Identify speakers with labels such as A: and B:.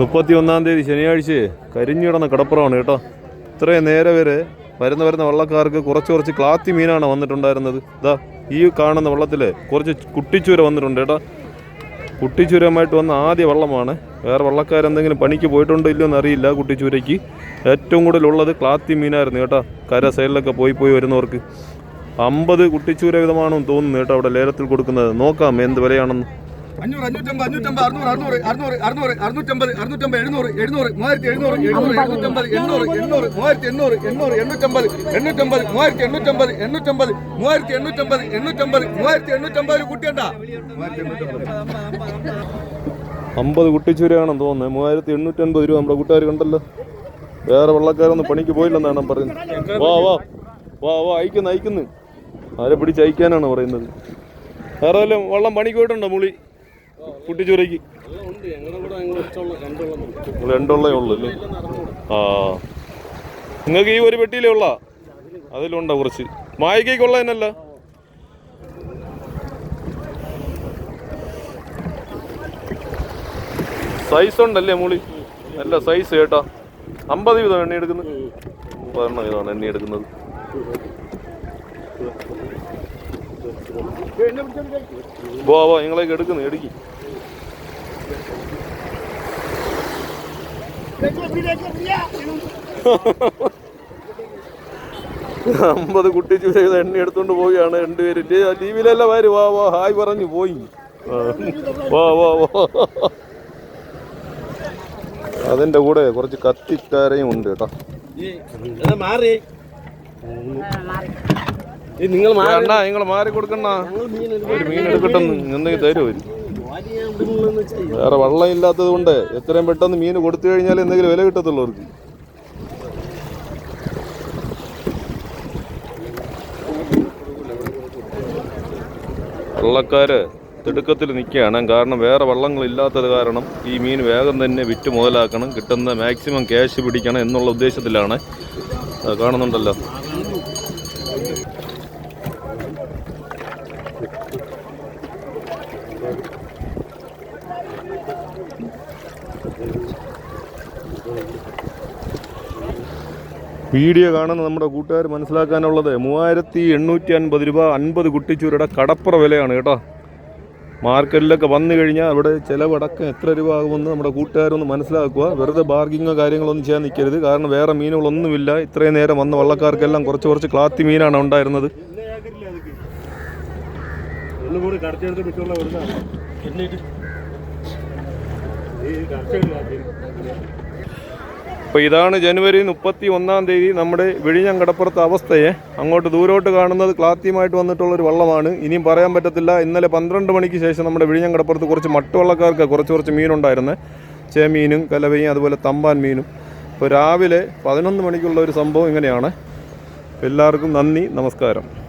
A: മുപ്പത്തി ഒന്നാം തീയതി ശനിയാഴ്ച കരിഞ്ഞിടന്ന കടപ്പുറമാണ് കേട്ടോ. ഇത്രയും നേരെ വരെ വരുന്ന വരുന്ന വള്ളക്കാർക്ക് കുറച്ച് കുറച്ച് ക്ലാത്തി മീനാണ് വന്നിട്ടുണ്ടായിരുന്നത്. ഇതാ ഈ കാണുന്ന വള്ളത്തിൽ കുറച്ച് കുട്ടിച്ചൂര വന്നിട്ടുണ്ട് കേട്ടോ. കുട്ടിച്ചൂരമായിട്ട് വന്ന ആദ്യ വള്ളമാണ്. വേറെ വള്ളക്കാരെന്തെങ്കിലും പണിക്ക് പോയിട്ടുണ്ടോ ഇല്ലയോ എന്നറിയില്ല കുട്ടിച്ചൂരയ്ക്ക്. ഏറ്റവും കൂടുതൽ ഉള്ളത് ക്ലാത്തി മീനായിരുന്നു കേട്ടോ. കര സൈഡിലൊക്കെ പോയി പോയി വരുന്നവർക്ക്. അമ്പത് കുട്ടിച്ചൂര വിധമാണെന്ന് തോന്നുന്നു കേട്ടോ അവിടെ ലേലത്തിൽ കൊടുക്കുന്നത്. നോക്കാം എന്ത് വിലയാണെന്ന്.
B: അഞ്ഞൂറ് അഞ്ഞൂറ്റമ്പത് അഞ്ഞൂറ്റമ്പത് അറുന്നൂറ് അറുന്നൂറ് അറുന്നൂറ് അറുന്നൂറ് അറുന്നൂറ്റമ്പത് അറുന്നൂറ്റമ്പത് എഴുന്നൂറ് എഴുന്നൂറ് മൂവായിരത്തി എഴുന്നൂറ് എഴുന്നൂറ് എഴുന്നൂറ്റമ്പത് എണ്ണൂറ് എണ്ണൂറ് മൂവായിരത്തി എണ്ണൂറ് എണ്ണൂറ് എണ്ണൂറ്റമ്പത് എണ്ണൂറ്റമ്പത് മൂവായിരത്തി എണ്ണൂറ്റമ്പത് എണ്ണൂറ്റമ്പത് മൂവായിരത്തി എണ്ണൂറ്റമ്പത് എണ്ണൂറ്റമ്പത് മൂവായിരത്തി എണ്ണൂറ്റമ്പത്
A: അമ്പത് തോന്നുന്നത് മൂവായിരത്തി എണ്ണൂറ്റമ്പത് രൂപ നമ്മുടെ കൂട്ടുകാർ കണ്ടല്ലോ. വേറെ വെള്ളക്കാരൊന്നും പണിക്ക് പോയില്ലെന്നാണ് പറയുന്നത്. വാ വാ വാ വാ അയക്കുന്നു അയക്കുന്നു. ആരെ പിടിച്ച് അയക്കാനാണ് പറയുന്നത്. വേറെ വല്ലതും വെള്ളം പണിക്ക് പോയിട്ടുണ്ടോ മുളി? കുട്ടിച്ചൂരയ്ക്ക് രണ്ടുള്ളേ ഉള്ളു അല്ലേ? ആ. നിങ്ങൾക്ക് ഈ ഒരു പെട്ടിയിലേ ഉള്ള? അതിലുണ്ടോ കുറച്ച്. മായക്കേക്കുള്ള തന്നെയല്ല. സൈസ് ഉണ്ടല്ലേ മൂളി? നല്ല സൈസ് കേട്ടാ. അമ്പത് വീതം എണ്ണ എടുക്കുന്നത് ഒരെണ്ണം വീതമാണ് എണ്ണ എടുക്കുന്നത്. വാ വാ നിങ്ങളേക്ക് എടുക്കുന്നു എടുക്കി. അമ്പത് കുട്ടി ചൂര എണ്ണി എടുത്തോണ്ട് പോവുകയാണ് രണ്ടുപേരും. ടി വിയിലല്ല വാര്. വാ വാ ഹായ് പറഞ്ഞു പോയി. വാ വാ വാ. അതിന്റെ കൂടെ കുറച്ച് കത്തിക്കാരയും ഉണ്ട് കേട്ടോ.
C: മാറി. നിങ്ങൾ
A: നിങ്ങൾ മാറി കൊടുക്കണ്ട. ഒരു മീൻ എടുക്കട്ടെ എന്തെങ്കിലും തരുമോ വേറെ വെള്ളം ഇല്ലാത്തത് കൊണ്ട് എത്രയും പെട്ടെന്ന് മീൻ കൊടുത്തു കഴിഞ്ഞാൽ എന്തെങ്കിലും വില കിട്ടത്തുള്ളൂ അവർക്ക്. വള്ളക്കാര് തിടുക്കത്തിൽ നിൽക്കുകയാണ്. കാരണം വേറെ വള്ളങ്ങൾ ഇല്ലാത്തത് കാരണം ഈ മീൻ വേഗം തന്നെ വിറ്റ് മുതലാക്കണം. കിട്ടുന്ന മാക്സിമം ക്യാഷ് പിടിക്കണം എന്നുള്ള ഉദ്ദേശത്തിലാണ്. കാണുന്നുണ്ടല്ലോ. വീഡിയോ കാണുന്ന നമ്മുടെ കൂട്ടുകാർ മനസ്സിലാക്കാനുള്ളത് മൂവായിരത്തി എണ്ണൂറ്റി അൻപത് രൂപ അൻപത് കുട്ടിച്ചൂരുടെ കടപ്പുറ വിലയാണ് കേട്ടോ. മാർക്കറ്റിലൊക്കെ വന്നു കഴിഞ്ഞാൽ അവിടെ ചിലവടക്കം എത്ര രൂപ ആകുമെന്ന് നമ്മുടെ കൂട്ടുകാരൊന്ന് മനസ്സിലാക്കുക. വെറുതെ ബാർഗിങ്ങോ കാര്യങ്ങളൊന്നും ചെയ്യാൻ നിൽക്കരുത്. കാരണം വേറെ മീനുകളൊന്നുമില്ല. ഇത്രയും നേരം വന്ന വള്ളക്കാർക്കെല്ലാം കുറച്ച് കുറച്ച് ക്ലാത്തി മീനാണ് ഉണ്ടായിരുന്നത്.
C: ഒന്നും
A: അപ്പോൾ ഇതാണ് ജനുവരി മുപ്പത്തി ഒന്നാം തീയതി നമ്മുടെ വിഴിഞ്ഞം കടപ്പുറത്തെ അവസ്ഥയെ അങ്ങോട്ട് ദൂരോട്ട് കാണുന്നത് ക്ലാത്യമായിട്ട് വന്നിട്ടുള്ളൊരു വള്ളമാണ്. ഇനിയും പറയാൻ പറ്റത്തില്ല. ഇന്നലെ പന്ത്രണ്ട് മണിക്ക് ശേഷം നമ്മുടെ വിഴിഞ്ഞം കടപ്പുറത്ത് കുറച്ച് മട്ടുവള്ളക്കാർക്ക് കുറച്ച് കുറച്ച് മീനുണ്ടായിരുന്നേ. ചേമീനും കലവയും അതുപോലെ തമ്പാൻ മീനും. അപ്പോൾ രാവിലെ പതിനൊന്ന് മണിക്കുള്ള ഒരു സംഭവം ഇങ്ങനെയാണ്. എല്ലാവർക്കും നന്ദി നമസ്കാരം.